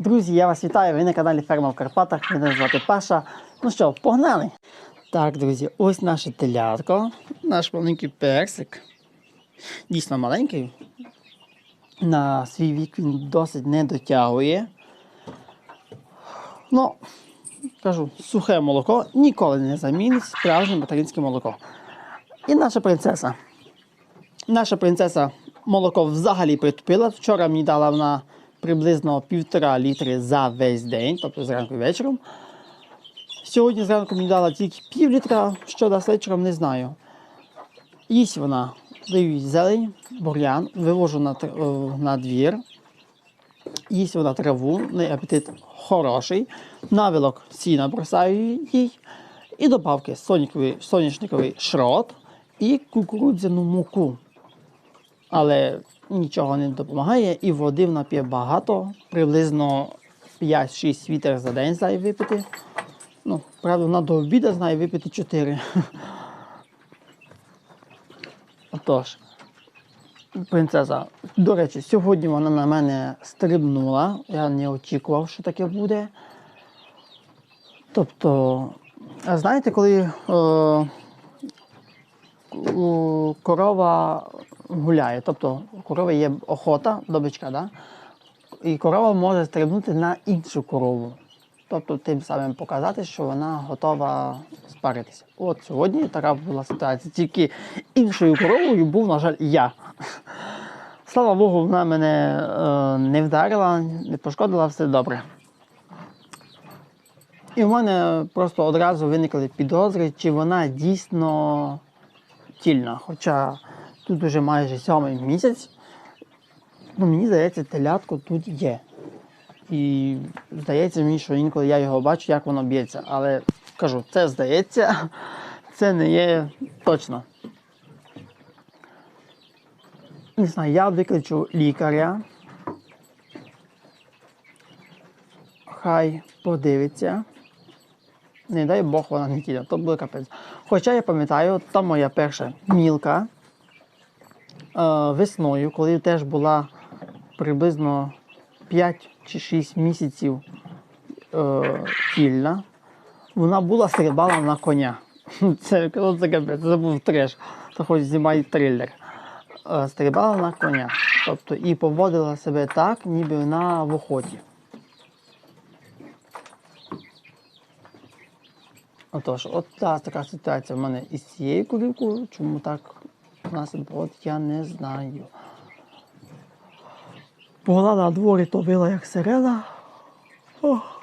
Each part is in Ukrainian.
Друзі, я вас вітаю. Ви на каналі Ферма в Карпатах. Мене звати Паша. Ну що, погнали? Так, друзі, ось наше телятко, наш маленький персик. Дійсно маленький. На свій вік він досить не дотягує. Ну, кажу, сухе молоко ніколи не замінить справжнє материнське молоко. І наша принцеса. Наша принцеса молоко взагалі притупила. Вчора мені дала вона приблизно півтора літри за весь день, тобто зранку і вечором. Сьогодні зранку мені дала тільки пів літра, що дасть вечором, не знаю. Їсть вона, даю зелень, бур'ян, вивожу на, е, на двір. Їсть вона траву, неї апетит хороший. Навилок сіна бросаю їй. І добавки соняшниковий шрот і кукурудзяну муку. Але нічого не допомагає, і води вона п'є багато, приблизно 5-6 літрів за день знає випити. Ну, правда, вона до обіду знає випити 4. Отож, принцеса, до речі, сьогодні вона на мене стрибнула. Я не очікував, що таке буде. Тобто, знаєте, коли е, корова гуляє, тобто у корови є охота до бичка, да? і корова може стрибнути на іншу корову. Тобто тим самим показати, що вона готова спаритися. От сьогодні така була ситуація. Тільки іншою коровою був, на жаль, я. Слава Богу, вона мене е, не вдарила, не пошкодила, все добре. І в мене просто одразу виникли підозри, чи вона дійсно тільна. Хоча тут вже майже сьомий місяць, ну мені здається, телятко тут є. І здається мені, що інколи я його бачу, як воно б'ється. Але кажу, це здається, це не є точно. Не знаю, я викличу лікаря. Хай подивиться. Не дай Бог вона не тіля, то буде капець. Хоча я пам'ятаю, там моя перша мілка весною, коли теж була приблизно 5 чи 6 місяців е, тільна, вона була стрибала на коня. Це, ну, це це був треш. То хоч знімай трилер. Е, стрибала на коня. Тобто і поводила себе так, ніби вона в охоті. Отож, от та, така ситуація в мене із цією курівкою. Чому так нас от я не знаю. Була на дворі, то била як сирена. Ох.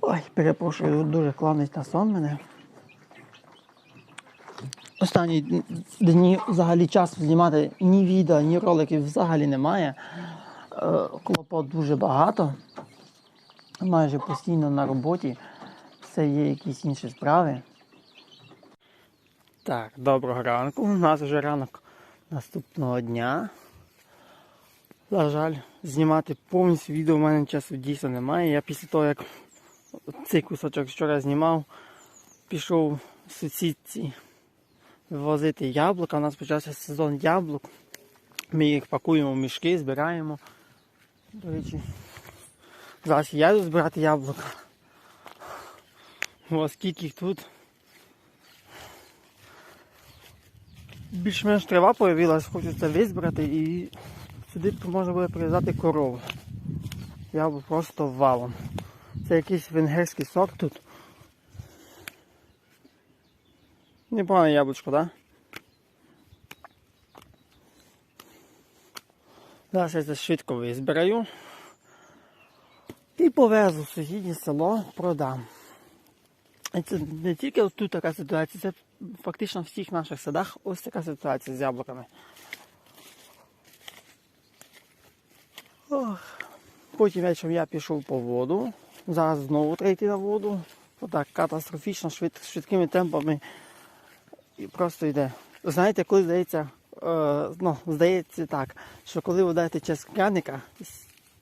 Ой, перепрошую, дуже клонить на сон мене. Останні дні взагалі часу знімати ні відео, ні роликів взагалі немає. Е, Клопот дуже багато. Майже постійно на роботі. Все є якісь інші справи. Так, доброго ранку. У нас вже ранок наступного дня. На жаль, знімати повністю відео в мене часу дійсно немає. Я після того, як цей кусочок вчора знімав, пішов в сусідці вивозити яблука. У нас почався сезон яблук. Ми їх пакуємо в мішки, збираємо. До речі, зараз я йду збирати яблука. Ось скільки їх тут. Більш-менш трава появилась, хочу це визбирати і сюди можна буде прив'язати корову. Я б просто валом. Це якийсь венгерський сорт тут. Непогане яблучко, так? Зараз я це швидко визбираю. І повезу в сусіднє село, продам. Це не тільки тут така ситуація, це фактично в всіх наших садах ось така ситуація з яблуками. Ох. Потім вечором я пішов по воду. Зараз знову треба йти на воду. Отак катастрофічно швид, швидкими темпами і просто йде. Знаєте, коли здається, е, ну, здається так, що коли вода тече з краника,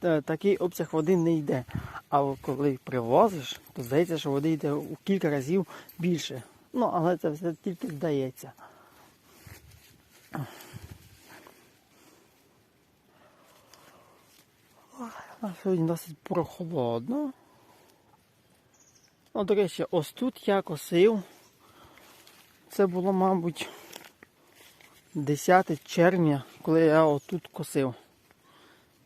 такий обсяг води не йде. А коли привозиш, то здається, що води йде у кілька разів більше. Ну, але це все тільки здається. А сьогодні досить прохолодно. Ну, до речі, ось тут я косив. Це було, мабуть, 10 червня, коли я отут косив.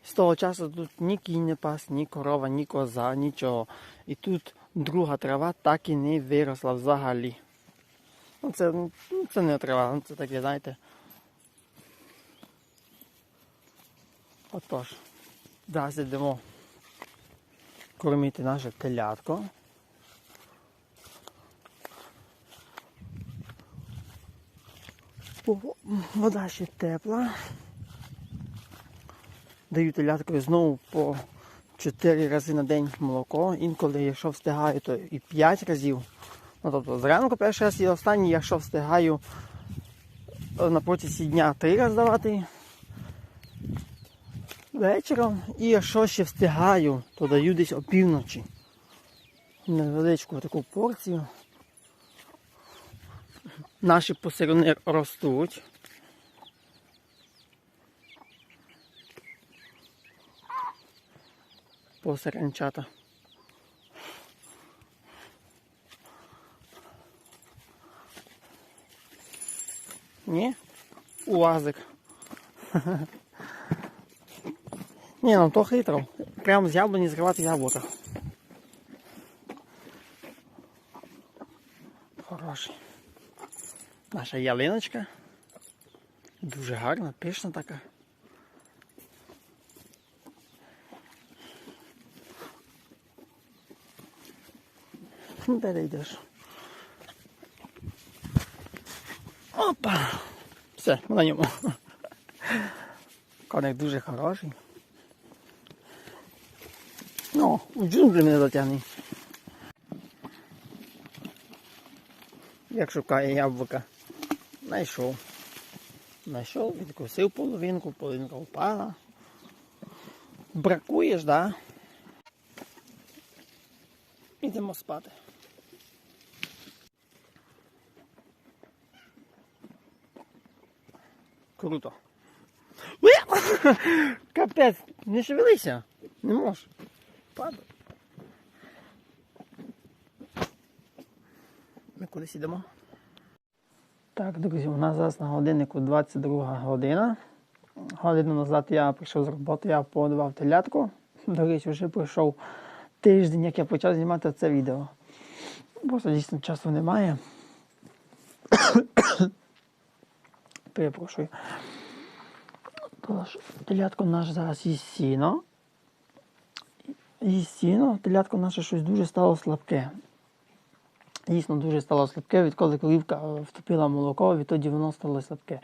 З того часу тут ні кінь не пас, ні корова, ні коза, нічого. І тут друга трава так і не виросла взагалі. Ну, це, це не трава, це таке, знаєте. Отож, зараз йдемо кормити наше телятко. Вода ще тепла. Даю теляткові знову по 4 рази на день молоко. Інколи, якщо встигаю, то і 5 разів. Ну, тобто зранку перший раз і останній, якщо встигаю е, на протязі дня 3 рази давати вечором. І якщо ще встигаю, то даю десь опівночі. Невеличку таку порцію. Наші посередини ростуть. Посереднчата. Ні? Уазик. Ні, ну то хитро. Прямо з яблуні зривати яблука. Хороший. Наша ялиночка. Дуже гарна, пишна така. Де ти? Опа! Все, ми на ньому. Коник дуже хороший. Ну, у джунглі не затягне. Як шукає яблука. Знайшов. Знайшов, відкусив половинку, половинка впала. Бракуєш, да? Ідемо спати. Круто. Капець, не шевелися. Не можеш. Падай. Ми кудись йдемо. Так, друзі, у нас зараз на годиннику 22 година. Годину назад я прийшов з роботи, я подавав телятку. До речі, вже пройшов тиждень, як я почав знімати це відео. Просто дійсно часу немає. Перепрошую. Тож, телятко наше зараз їсть сіно. Їсть сіно, телятко наше щось дуже стало слабке. Дійсно дуже стало слабке, відколи корівка втопила молоко, відтоді воно стало слабке.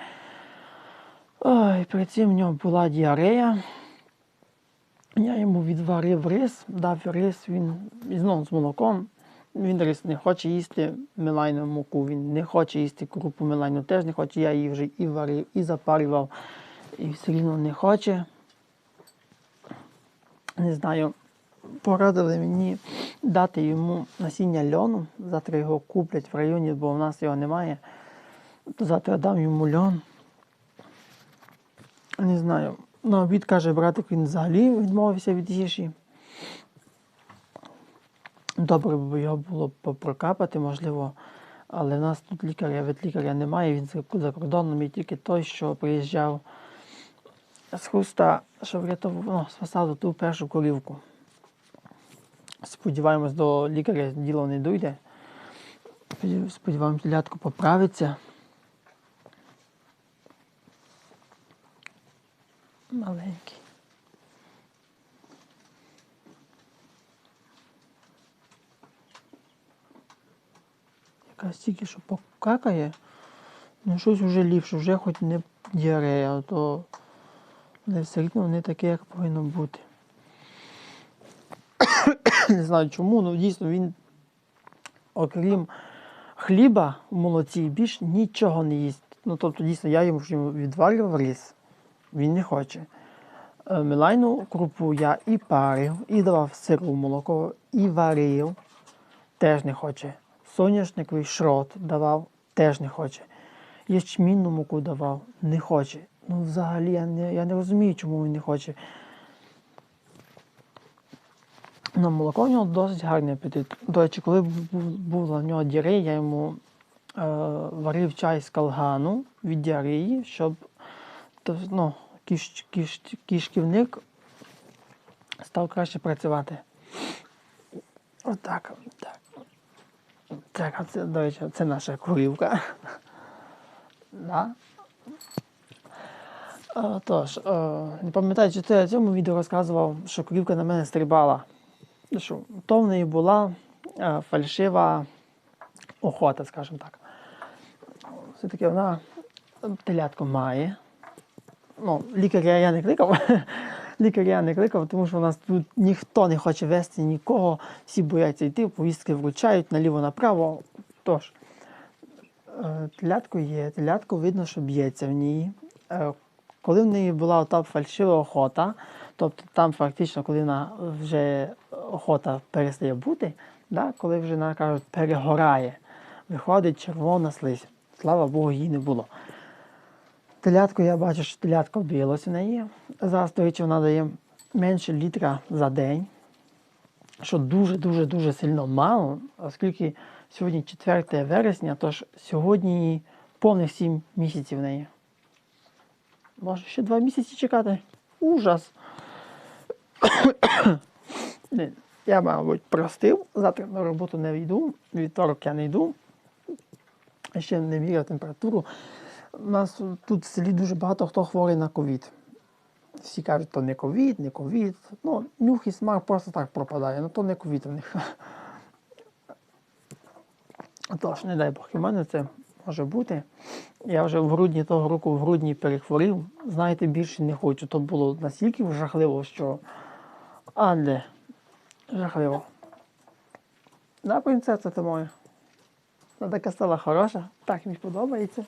Ой, перед цим в нього була діарея. Я йому відварив рис, дав рис, він знову з молоком. Він рис не хоче їсти мелайну муку, він не хоче їсти крупу мелайну, теж не хоче. Я її вже і варив, і запарював, і все рівно не хоче. Не знаю, порадили мені дати йому насіння льону. Завтра його куплять в районі, бо в нас його немає. То завтра дам йому льон. Не знаю. На обід каже, братик, він взагалі відмовився від їжі. Добре б його було б прокапати, можливо. Але в нас тут лікаря від лікаря немає, він за- кордоном і тільки той, що приїжджав з хуста, що врятував, ну, спасав ту першу корівку. Сподіваємось, до лікаря діло не. Сподів- Сподіваємось, телятко поправиться. Маленький. Якась що покакає, ну щось вже ліпше, вже хоч не діарея, то але все рівно не таке, як повинно бути. Не знаю чому, але дійсно він, окрім хліба в молоці, більш нічого не їсть. Ну, тобто, дійсно, я йому відварював рис, він не хоче. Е, Мелайну крупу я і парив, і давав сиру молоко, і варив, теж не хоче. Соняшниковий шрот давав, теж не хоче. Ячмінну муку давав, не хоче. Ну, взагалі, я не, я не розумію, чому він не хоче. Ну, молоко в нього досить гарний апетит. До речі, коли була в нього діарея, я йому е, варив чай з калгану від діареї, щоб ну, кіш, кіш, кишківник став краще працювати. Отак. Так. Так, це, до речі, це наша курівка. Да. Е, Тож, е, не пам'ятаю, чи ти в цьому відео розказував, що курівка на мене стрибала. Що то в неї була е, фальшива охота, скажімо так. Все-таки вона телятку має. Ну, лікаря я не кликав. Лікаря я не кликав, тому що у нас тут ніхто не хоче вести нікого, всі бояться йти, повістки вручають наліво-направо. Тож, е, телятко є, телятко видно, що б'ється в ній. Е, Коли в неї була та фальшива охота, тобто там фактично, коли вона вже охота перестає бути, да, коли вже вона кажуть, перегорає, виходить червона слизь. Слава Богу, її не було. Телятко, я бачу, що телятко билось в неї. Зараз, до вона дає менше літра за день, що дуже-дуже дуже сильно мало, оскільки сьогодні 4 вересня, тож сьогодні повних 7 місяців в неї. Може ще 2 місяці чекати? Ужас. Я, мабуть, простив. Завтра на роботу не йду, вівторок я не йду. Ще не міряв температуру. У нас тут в селі дуже багато хто хворий на ковід. Всі кажуть, то не ковід, не ковід. Ну, нюх і смак просто так пропадає, ну то не ковід у них. Тож, не дай Бог, і в мене це може бути. Я вже в грудні того року в грудні перехворів. Знаєте, більше не хочу. То було настільки жахливо, що. Анде, жахливо. Да, принцеса ти моя. Вона така стала хороша, так мені подобається.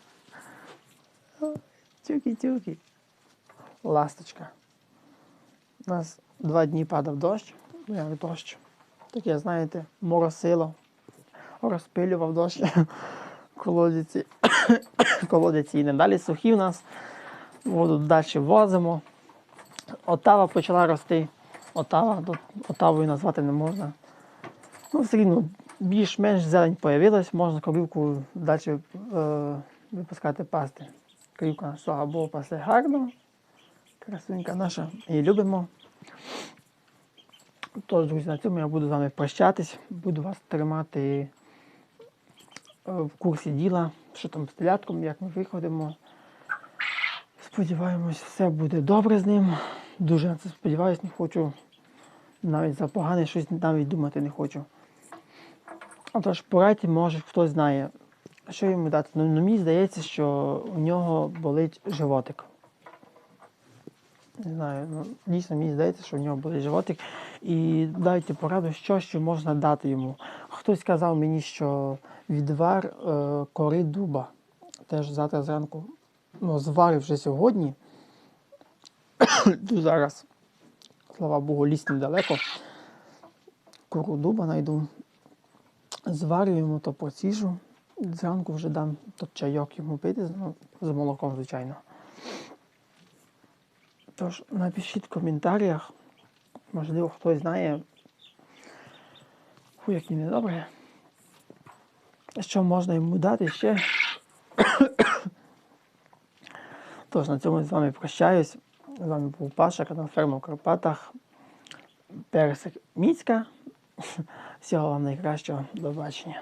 Тюки-тюки. Ласточка. У нас два дні падав дощ, ну як дощ. Таке, знаєте, моросило, розпилював дощ колодязі. колодязі і далі сухі в нас. Воду далі возимо. Отава почала рости. Отава, отавою назвати не можна. Ну, все рівно більш-менш зелень появилась, можна корівку далі е, випускати пасти. Корівка слава Богу, пасе гарно. Красунька наша, її любимо. Тож, друзі, на цьому я буду з вами прощатись, буду вас тримати е, в курсі діла, що там з телятком, як ми виходимо. Сподіваємось, все буде добре з ним. Дуже на це сподіваюсь, не хочу навіть за погане щось навіть думати не хочу. Отож, порадьте, може хтось знає, що йому дати. Ну, ну, мені здається, що у нього болить животик. Не знаю, ну, дійсно мені здається, що в нього болить животик. І дайте пораду, що ще можна дати йому. Хтось сказав мені, що відвар е, кори дуба. Теж завтра зранку ну, зварив вже сьогодні. Зараз, слава Богу, ліс недалеко. Кору дуба знайду. Зварюємо, то посіжу. Зранку вже дам тот чайок йому пити, ну, з молоком, звичайно. Тож напишіть в коментарях, можливо, хтось знає, фу, як і недобре, що можна йому дати ще. Тож на цьому з вами прощаюсь. З вами був Паша, канал Ферма в Карпатах. Персик Міцька. Всього вам найкращого. До побачення.